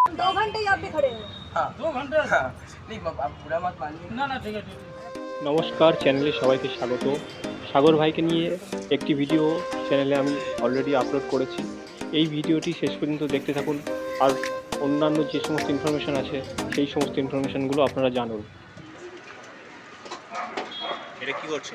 हम दो घंटे यहाँ पे खड़े हैं हाँ दो घंटे हाँ नहीं आप बुरा मत मानिए না না ঠিক আছে ঠিক আছে। নমস্কার চ্যানেলে সবাইকে স্বাগত সাগর ভাইকে নিয়ে একটি ভিডিও চ্যানেলে আমি অলরেডি আপলোড করেছি এই ভিডিওটি শেষ পর্যন্ত দেখতে থাকুন আর অন্যান্য যে সমস্ত ইনফরমেশান আছে সেই সমস্ত ইনফরমেশানগুলো আপনারা জানুন এটা কি করছো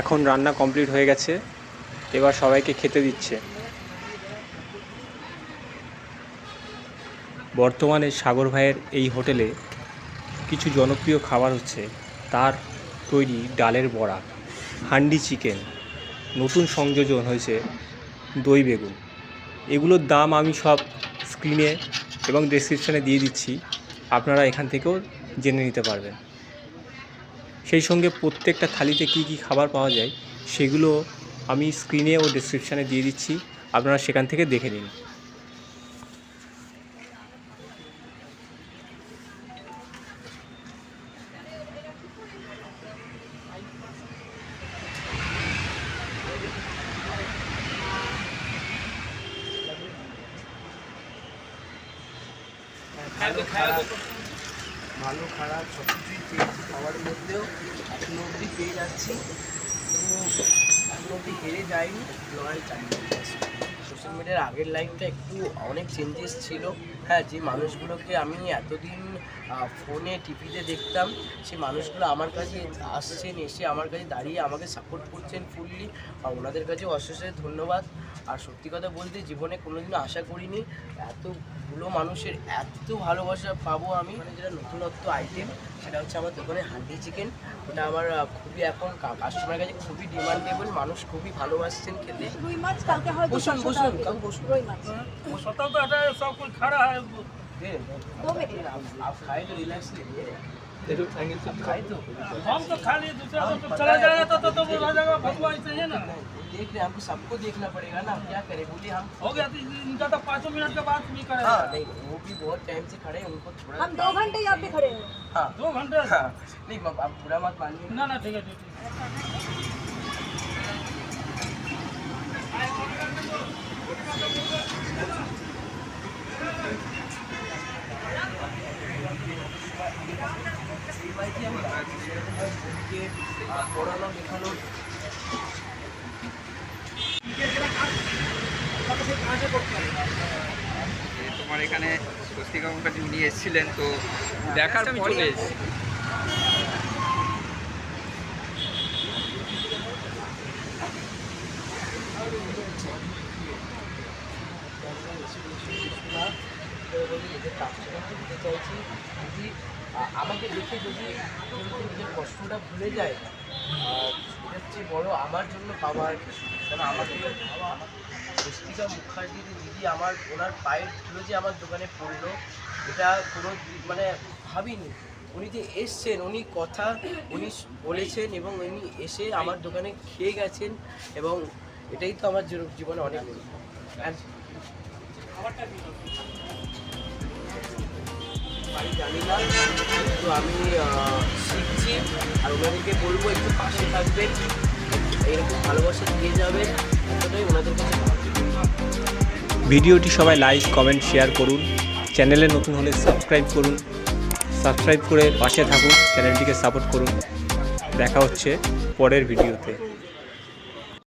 এখন রান্না কমপ্লিট হয়ে গেছে। এবার সবাইকে খেতে দিচ্ছে। বর্তমানে সাগর ভাইয়ের এই হোটেলে কিছু জনপ্রিয় খাবার হচ্ছে তার তৈরি ডালের বড়া, হান্ডি চিকেন, নতুন সংযোজন হয়েছে দই বেগুন। এগুলোর দাম আমি সব স্ক্রিনে এবং ডেসক্রিপশানে দিয়ে দিচ্ছি, আপনারা এখান থেকেও জেনে নিতে পারবেন। সেই সঙ্গে প্রত্যেকটা থালিতে কী কী খাবার পাওয়া যায় সেগুলো আমি স্ক্রিনে ও ডেসক্রিপশানে দিয়ে দিচ্ছি, আপনারা সেখান থেকে দেখে নিন। ভালো খারাপ সব কিছুই পেয়েছি খাওয়ার মধ্যেও এখনও অবধি পেয়ে যাচ্ছি। এবং এখনও অবধি হেরে যাইনি লড়াই চালিয়ে সোশ্যাল মিডিয়ার আগের লাইফটা একটু অনেক চেঞ্জেস ছিল। হ্যাঁ যে মানুষগুলোকে আমি এতদিন ফোনে টিভিতে দেখতাম সেই মানুষগুলো আমার কাছে আসছেন এসে আমার কাছে দাঁড়িয়ে আমাকে সাপোর্ট করছেন ফুললি ওনাদের কাছে অশেষ ধন্যবাদ। আর সত্যি কথা বলতে জীবনে কোনোদিনও আশা করিনি এতগুলো মানুষের এত ভালোবাসা পাবো আমি। মানে যেটা নতুনত্ব আইটেম সেটা হচ্ছে আমার দোকানে হান্ডি চিকেন। ওটা আমার খুবই এখন কাস্টমারের কাছে খুবই ডিমান্ডেবল মানুষ খুবই ভালোবাসছেন খেতে। বসুন বসুন বসুন। तो है, है आप खाए तो रिलैक्स खाए तो हम तो खा लिए दूसरा तो चला जाएगा तो तो, तो वो ऐसे है ना देख रहे हमको सबको देखना पड़ेगा ना क्या करें बोलिए हम हो गया तो इनका तो पाँचों मिनट के बाद भी करेगा हाँ नहीं वो भी बहुत टाइम से खड़े हैं। उनको थोड़ा हम दो घंटे यहाँ पे खड़े हैं। हाँ दो घंटे? हाँ। नहीं आप बुरा मत मानिए। ना ना ठीक है ठीक है। এবারে আমি রাখছি সেরকমভাবে বোনকে পড়ানো লেখানো তোমার এখানে স্বস্তিকা মুখার্জি উনি এসেছিলেন তো দেখার পরে নিজের কাজটা দিতে চাইছি যদি আমাকে দেখে যদি নিজের কষ্টটা ভুলে যায় আহ, এটার চেয়ে বড় আমার জন্য আর কারণ আমাকে স্বস্তিকা মুখার্জির দিদি আমার ওনার পায়ের ধুলো যে আমার দোকানে পড়ল এটা কোনো মানে ভাবিনি। উনি যে এসছেন উনি কথা উনি বলেছেন এবং উনি এসে আমার দোকানে খেয়ে গেছেন এবং এটাই তো আমার জীবনে অনেক আর আমি জানি না, কিন্তু আমি শিখছি। আর ওনাদেরকে বলব, একটু পাশে থাকবেন এরকম ভালোবাসা দিয়ে যাবেন এতটাই ওনাদের কাছে। ভিডিওটি সবাই লাইক, কমেন্ট, শেয়ার করুন। চ্যানেলে নতুন হলে সাবস্ক্রাইব করুন। সাবস্ক্রাইব করে পাশে থাকুন, চ্যানেলটিকে সাপোর্ট করুন। দেখা হচ্ছে পরের ভিডিওতে।